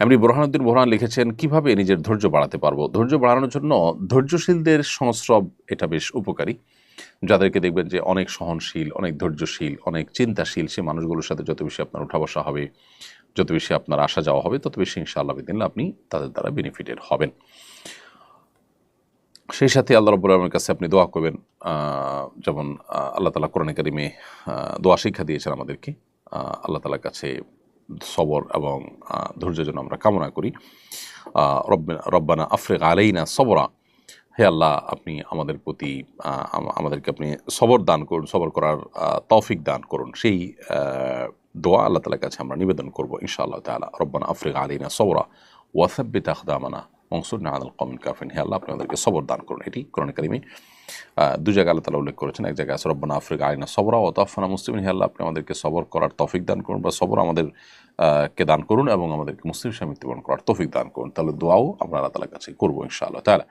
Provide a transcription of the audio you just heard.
এমনি বোরহানুদ্দিন বোরহান লিখেছেন কীভাবে নিজের ধৈর্য বাড়াতে পারব? ধৈর্য বাড়ানোর জন্য ধৈর্যশীলদের সংস্রব এটা বেশ উপকারী। যাদেরকে দেখবেন যে অনেক সহনশীল অনেক ধৈর্যশীল অনেক চিন্তাশীল সে মানুষগুলোর সাথে যত বেশি আপনার উঠা বসা হবে যত বেশি আপনার আসা যাওয়া হবে তত বেশি ইনশাআল্লাহ বিদিন আপনি তাদের দ্বারা বেনিফিটেড হবেন। সেই সাথে আল্লাহ রব্বুল আলমের কাছে আপনি দোয়া করবেন যেমন আল্লাহ তালা কোরআন আহ, দোয়া শিক্ষা দিয়েছেন আমাদেরকে। আল্লাহ তালার কাছে সবর এবং ধৈর্যের ধৈর্য যেন আমরা কামনা করি। রব্বিনা- আফ্রিক আলাইনা সবরা। হে আল্লাহ, আপনি আমাদের প্রতি আমাদেরকে আপনি সবর দান করুন, সবর করার তৌফিক দান করুন। সেই দোয়া আল্লাহ তালার কাছে আমরা নিবেদন করব ইনশাআল্লাহ তালা রব্বানা আফ্রিক আলাইনা সবরা ওয়াসাব্বিত আখদামানা। মনসুর নাহাদ কমিন কাফিন হে আল্লাহ আপনি আমাদেরকে সবর দান করুন। এটি কোরআন কারিমে দু জায়গায় আল্লাহ তালা উল্লেখ করেছেন। এক জায়গায় আছে, রব্বানা আফ্রিকা আইনা সবরা ও তফানা মুসলিম হে আল্লাহ, আপনি আমাদেরকে সবর করার তফিক দান করুন বা সবর আমাদের কে দান করুন এবং আমাদেরকে মুসলিম হিসাবে মৃত্যুবরণ করার তফিক দান করুন। তাহলে দোয়াও আমরা আল্লাহ তালার কাছে করব ইনশাআল্লাহ তাহলে